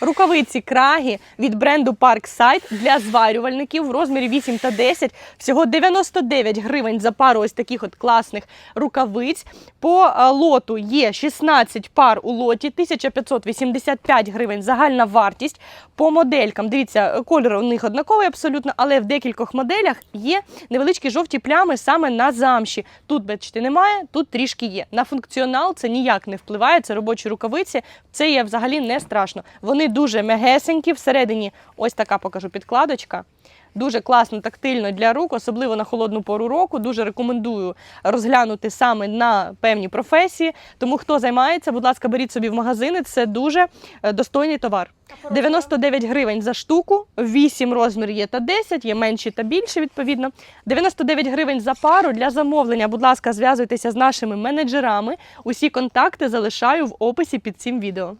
Рукавиці крагі від бренду Parkside для зварювальників в розмірі 8 та 10. Всього 99 гривень за пару ось таких от класних рукавиць. По е, лоту є 16 пар у лоті, 1585 гривень загальна вартість. По моделькам, дивіться, кольор у них однаковий абсолютно, але в декількох моделях є невеличкі жовті плями саме на замші. Тут, бачите, немає, тут трішки є. На функціонал це ніяк не впливає, це робочі рукавиці. Це є взагалі не страшно. Вони дуже мегесенькі, всередині ось така покажу підкладочка. Дуже класно, тактильно для рук, особливо на холодну пору року. Дуже рекомендую розглянути саме на певні професії. Тому хто займається, будь ласка, беріть собі в магазини. Це дуже е, достойний товар. 99 гривень за штуку, 8 розмір є та 10, є менші та більші, відповідно. 99 гривень за пару для замовлення. Будь ласка, зв'язуйтеся з нашими менеджерами. Усі контакти залишаю в описі під цим відео.